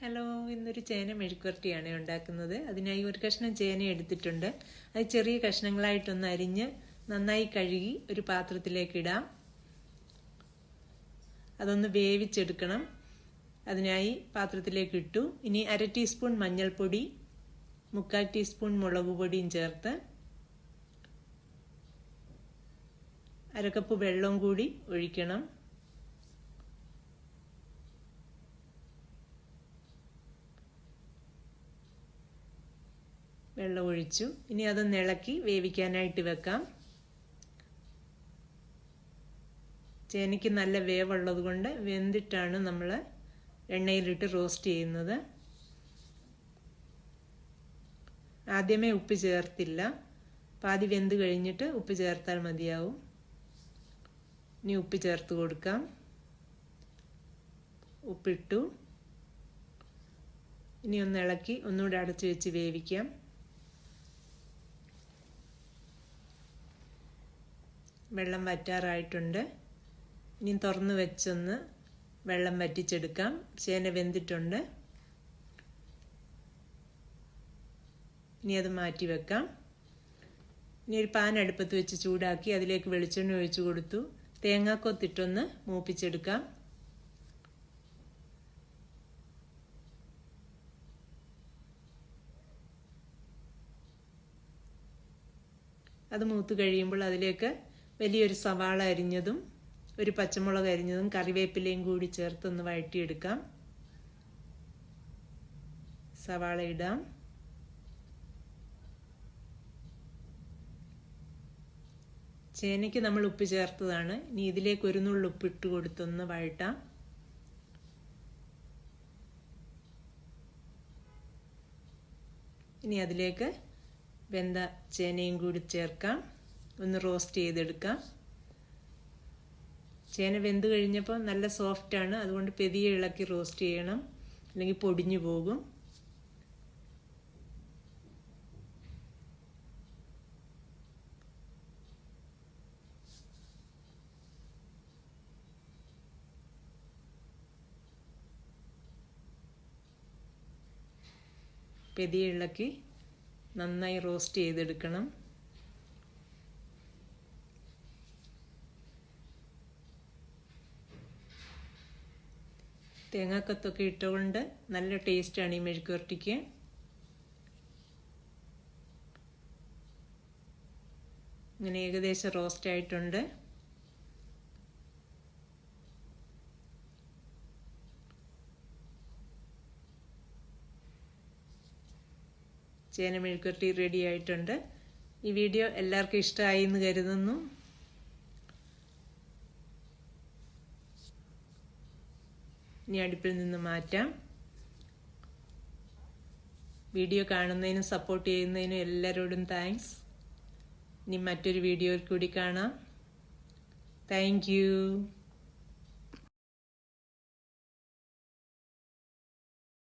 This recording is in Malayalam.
ഹലോ ഇന്നൊരു ചേന മെഴുക്കുവരട്ടിയാണ് ഉണ്ടാക്കുന്നത്. അതിനായി ഒരു കഷ്ണം ചേന എടുത്തിട്ടുണ്ട്. അത് ചെറിയ കഷ്ണങ്ങളായിട്ടൊന്ന് അരിഞ്ഞ് നന്നായി കഴുകി ഒരു പാത്രത്തിലേക്ക് ഇടാം. അതൊന്ന് വേവിച്ചെടുക്കണം. അതിനായി പാത്രത്തിലേക്ക് ഇട്ടു. ഇനി അര ടീസ്പൂൺ മഞ്ഞൾപ്പൊടി മുക്കാൽ ടീസ്പൂൺ മുളക് പൊടിയും ചേർത്ത് അരക്കപ്പ് വെള്ളം കൂടി ഒഴിക്കണം. വെള്ളം ഒഴിച്ചു ഇനി അതൊന്ന് ഇളക്കി വേവിക്കാനായിട്ട് വെക്കാം. ചേനയ്ക്ക് നല്ല വേവുള്ളത് കൊണ്ട് വെന്തിട്ടാണ് നമ്മൾ എണ്ണയിലിട്ട് റോസ്റ്റ് ചെയ്യുന്നത്. ആദ്യമേ ഉപ്പ് ചേർത്തില്ല. പാതി വെന്ത് കഴിഞ്ഞിട്ട് ഉപ്പ് ചേർത്താൽ മതിയാവും. ഇനി ഉപ്പ് ചേർത്ത് കൊടുക്കാം. ഉപ്പിട്ടു. ഇനി ഒന്ന് ഇളക്കി ഒന്നുകൂടെ അടച്ചു വെച്ച് വേവിക്കാം. വെള്ളം വറ്റാറായിട്ടുണ്ട്. ഇനി തുറന്ന് വെച്ചൊന്ന് വെള്ളം വറ്റിച്ചെടുക്കാം. ചേന വെന്തിട്ടുണ്ട്. ഇനി അത് മാറ്റി വെക്കാം. ഇനി ഒരു പാൻ അടുപ്പത്ത് വെച്ച് ചൂടാക്കി അതിലേക്ക് വെളിച്ചെണ്ണ ഒഴിച്ചു കൊടുത്തു. തേങ്ങാക്കൊത്തിട്ടൊന്ന് മൂപ്പിച്ചെടുക്കാം. അത് മൂത്ത് കഴിയുമ്പോൾ അതിലേക്ക് വലിയൊരു സവാള അരിഞ്ഞതും ഒരു പച്ചമുളക് അരിഞ്ഞതും കറിവേപ്പിലയും കൂടി ചേർത്തൊന്ന് വഴറ്റിയെടുക്കാം. സവാള ഇടാം. ചേനയ്ക്ക് നമ്മൾ ഉപ്പ് ചേർത്തതാണ്. ഇനി ഇതിലേക്ക് ഒരു നുള്ളു ഉപ്പ് ഇട്ട് കൊടുത്തൊന്ന് വഴട്ടാം ഇനി അതിലേക്ക് വെന്ത ചേനയും കൂടി ചേർക്കാം. ഒന്ന് റോസ്റ്റ് ചെയ്തെടുക്കാം. ചേന വെന്ത് കഴിഞ്ഞപ്പോൾ നല്ല സോഫ്റ്റാണ് അതുകൊണ്ട് പെതിയെ ഇളക്കി റോസ്റ്റ് ചെയ്യണം. അല്ലെങ്കിൽ പൊടിഞ്ഞു പോകും. പെതിയെ ഇളക്കി നന്നായി റോസ്റ്റ് ചെയ്തെടുക്കണം. തേങ്ങാക്കത്തൊക്കെ ഇട്ടുകൊണ്ട് നല്ല ടേസ്റ്റാണ് ഈ മെഴുക്കുവരട്ടിക്ക്. ഇങ്ങനെ ഏകദേശം റോസ്റ്റ് ആയിട്ടുണ്ട്. ചേന മെഴുക്കുവരട്ടി റെഡി ആയിട്ടുണ്ട്. ഈ വീഡിയോ എല്ലാവർക്കും ഇഷ്ടമായി എന്ന് കരുതുന്നു. ഇനി അടുപ്പിൽ നിന്ന് മാറ്റാം. വീഡിയോ കാണുന്നതിനും സപ്പോർട്ട് ചെയ്യുന്നതിനും എല്ലാവരോടും താങ്ക്സ് ഇനി മറ്റൊരു വീഡിയോയിൽ കൂടി കാണാം. താങ്ക്